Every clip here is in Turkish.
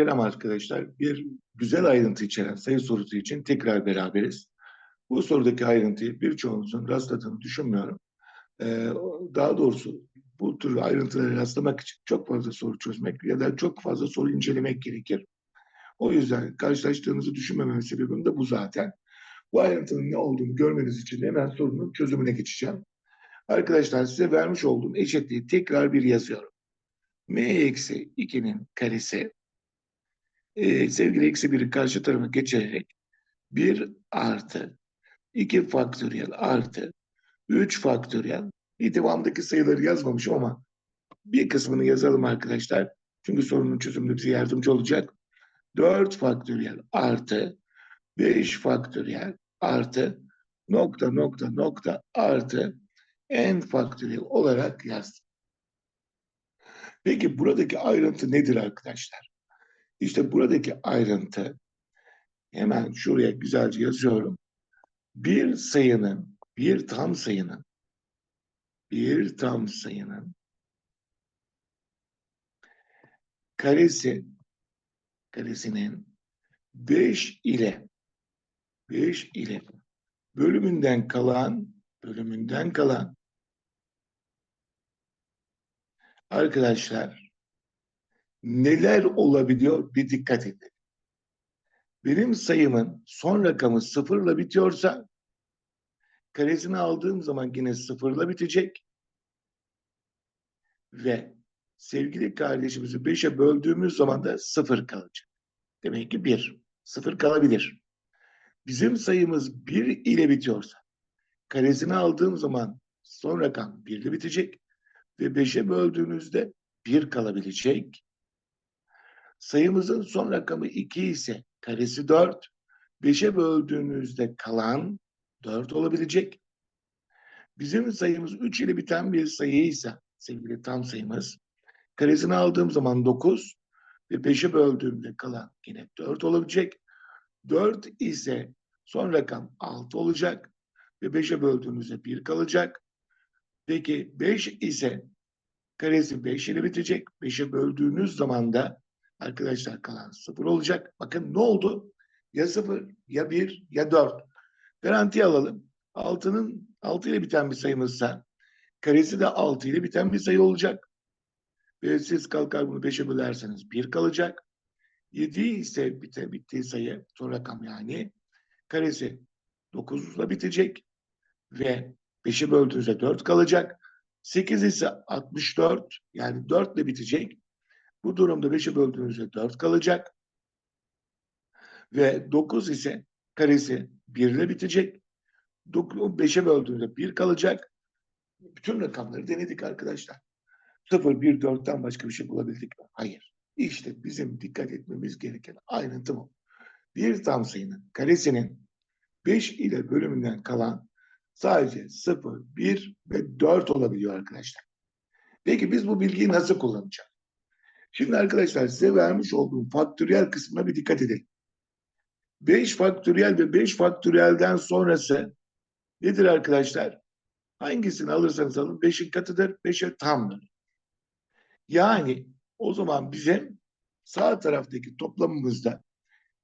Selam arkadaşlar. Bir güzel ayrıntı içeren sayı sorusu için tekrar beraberiz. Bu sorudaki ayrıntıyı birçoğunuzun rastladığını düşünmüyorum. Ee, daha doğrusu bu tür ayrıntıları rastlamak için çok fazla soru çözmek ya da çok fazla soru incelemek gerekir. O yüzden karşılaştığınızı düşünmememin sebebim de bu zaten. Bu ayrıntının ne olduğunu görmeniz için hemen sorunun çözümüne geçeceğim. Arkadaşlar size vermiş olduğum eşitliği tekrar bir yazıyorum. m eksi 2'nin karesi e, sevgili eksi 1'i karşı tarafa geçirerek 1 artı 2 faktöriyel artı 3 faktöriyel bir devamdaki sayıları yazmamışım ama bir kısmını yazalım arkadaşlar. Çünkü sorunun çözümünde bize yardımcı olacak. 4 faktöriyel artı 5 faktöriyel artı nokta nokta nokta artı n faktöriyel olarak yazdım. Peki buradaki ayrıntı nedir arkadaşlar? İşte buradaki ayrıntı hemen şuraya güzelce yazıyorum. Bir sayının, bir tam sayının, bir tam sayının karesi, karesinin 5 ile 5 ile bölümünden kalan, bölümünden kalan arkadaşlar neler olabiliyor bir dikkat edin. Benim sayımın son rakamı sıfırla bitiyorsa karesini aldığım zaman yine sıfırla bitecek. Ve sevgili kardeşimizi beşe böldüğümüz zaman da sıfır kalacak. Demek ki bir. Sıfır kalabilir. Bizim sayımız bir ile bitiyorsa karesini aldığım zaman son rakam birle bitecek ve beşe böldüğünüzde bir kalabilecek. Sayımızın son rakamı 2 ise karesi 4. 5'e böldüğünüzde kalan 4 olabilecek. Bizim sayımız 3 ile biten bir sayıysa sevgili tam sayımız karesini aldığım zaman 9 ve 5'e böldüğümde kalan yine 4 olabilecek. 4 ise son rakam 6 olacak ve 5'e böldüğünüzde 1 kalacak. Peki 5 ise karesi 5 ile bitecek. 5'e böldüğünüz zaman da Arkadaşlar kalan sıfır olacak. Bakın ne oldu? Ya sıfır, ya bir, ya dört. Garanti alalım. Altının altı ile biten bir sayımızsa karesi de altı ile biten bir sayı olacak. Ve siz kalkar bunu beşe bölerseniz bir kalacak. Yedi ise bite, bittiği sayı son rakam yani karesi dokuzla bitecek ve beşe böldüğünüzde dört kalacak. Sekiz ise altmış dört yani dört ile bitecek. Bu durumda 5'i böldüğünüzde 4 kalacak. Ve 9 ise karesi 1 ile bitecek. 5'e böldüğünde 1 kalacak. Bütün rakamları denedik arkadaşlar. 0, 1, 4'ten başka bir şey bulabildik mi? Hayır. İşte bizim dikkat etmemiz gereken ayrıntı bu. Bir tam sayının karesinin 5 ile bölümünden kalan sadece 0, 1 ve 4 olabiliyor arkadaşlar. Peki biz bu bilgiyi nasıl kullanacağız? Şimdi arkadaşlar size vermiş olduğum faktöriyel kısmına bir dikkat edin. 5 faktöriyel ve 5 faktöriyelden sonrası nedir arkadaşlar? Hangisini alırsanız alın 5'in katıdır, 5'e tamdır. Yani o zaman bizim sağ taraftaki toplamımızda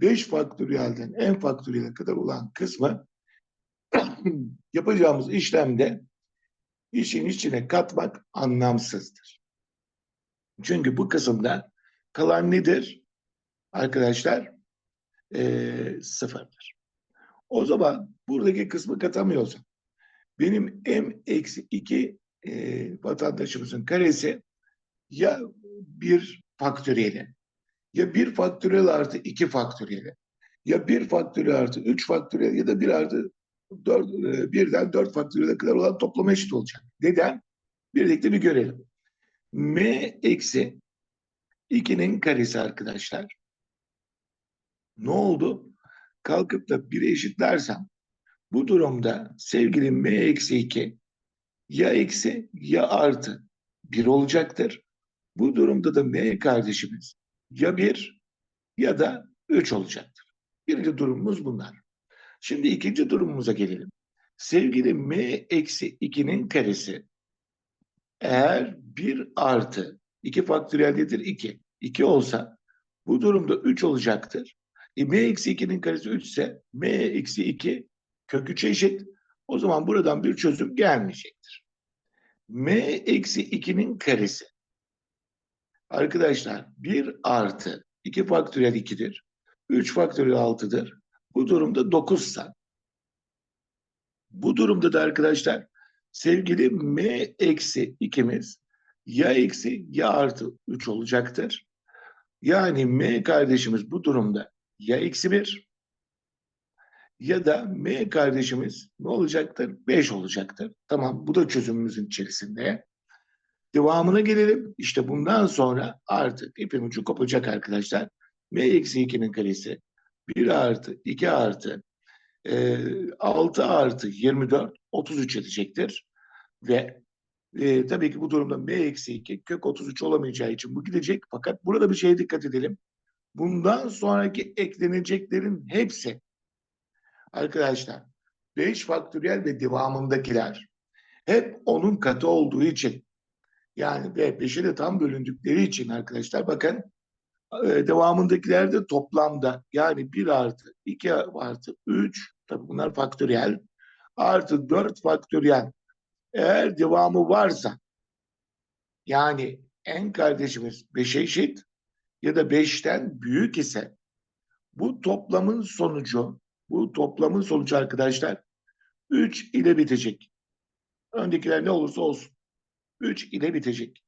5 faktöriyelden en faktöriyele kadar olan kısmı yapacağımız işlemde işin içine katmak anlamsızdır. Çünkü bu kısımda kalan nedir? Arkadaşlar ee, sıfırdır. O zaman buradaki kısmı katamıyorsam benim m eksi 2 e, vatandaşımızın karesi ya bir faktöriyeli ya bir faktöriyel artı iki faktöriyeli ya bir faktöriyel artı üç faktöriyel ya da bir artı dört, e, birden dört faktöriyele kadar olan toplam eşit olacak. Neden? Birlikte bir görelim m eksi 2'nin karesi arkadaşlar. Ne oldu? Kalkıp da 1'e eşitlersem bu durumda sevgili m eksi 2 ya eksi ya artı 1 olacaktır. Bu durumda da m kardeşimiz ya 1 ya da 3 olacaktır. Birinci durumumuz bunlar. Şimdi ikinci durumumuza gelelim. Sevgili m eksi 2'nin karesi eğer 1 artı 2 faktöriyel nedir? 2. 2 olsa Bu durumda 3 olacaktır. E, m eksi 2'nin karesi 3 ise m eksi 2 kök 3'e eşit. O zaman buradan bir çözüm gelmeyecektir. m eksi 2'nin karesi. Arkadaşlar 1 artı 2 faktöriyel 2'dir. 3 faktöriyel 6'dır. Bu durumda 9 sa. Bu durumda da arkadaşlar sevgili m eksi 2'miz ya eksi ya artı 3 olacaktır. Yani m kardeşimiz bu durumda ya eksi 1 ya da m kardeşimiz ne olacaktır? 5 olacaktır. Tamam bu da çözümümüzün içerisinde. Devamına gelelim. İşte bundan sonra artık ipin ucu kopacak arkadaşlar. m eksi 2'nin karesi 1 artı 2 artı e, 6 artı 24 33 edecektir. Ve e, tabii ki bu durumda m eksi 2 kök 33 olamayacağı için bu gidecek. Fakat burada bir şeye dikkat edelim. Bundan sonraki ekleneceklerin hepsi arkadaşlar 5 faktöriyel ve devamındakiler hep onun katı olduğu için yani ve 5'e de tam bölündükleri için arkadaşlar bakın devamındakiler de toplamda yani 1 artı 2 artı 3 tabi bunlar faktöriyel artı 4 faktöriyel eğer devamı varsa yani en kardeşimiz 5'e eşit ya da 5'ten büyük ise bu toplamın sonucu bu toplamın sonucu arkadaşlar 3 ile bitecek. Öndekiler ne olursa olsun. 3 ile bitecek.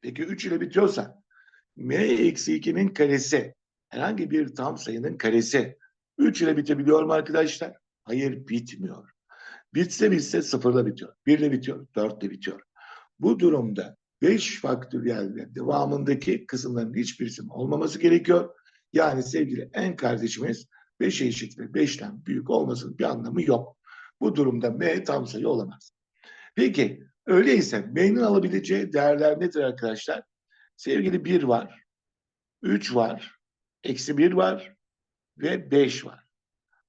Peki 3 ile bitiyorsa m eksi 2'nin karesi herhangi bir tam sayının karesi 3 ile bitebiliyor mu arkadaşlar? Hayır bitmiyor. Bitse bitse sıfırla bitiyor. 1 ile bitiyor. 4 ile bitiyor. Bu durumda 5 faktöriyel ve devamındaki kısımların hiçbirisinin olmaması gerekiyor. Yani sevgili en kardeşimiz 5'e eşit ve 5'ten büyük olmasının bir anlamı yok. Bu durumda m tam sayı olamaz. Peki öyleyse m'nin alabileceği değerler nedir arkadaşlar? Sevgili 1 var, 3 var, eksi 1 var ve 5 var.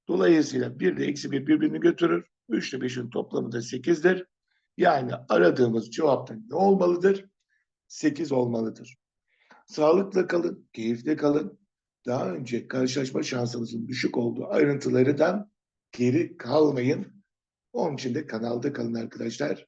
Dolayısıyla 1 ile eksi 1 birbirini götürür. 3 ile 5'in toplamı da 8'dir. Yani aradığımız cevapta ne olmalıdır? 8 olmalıdır. Sağlıkla kalın, keyifle kalın. Daha önce karşılaşma şansınızın düşük olduğu ayrıntılardan geri kalmayın. Onun için de kanalda kalın arkadaşlar.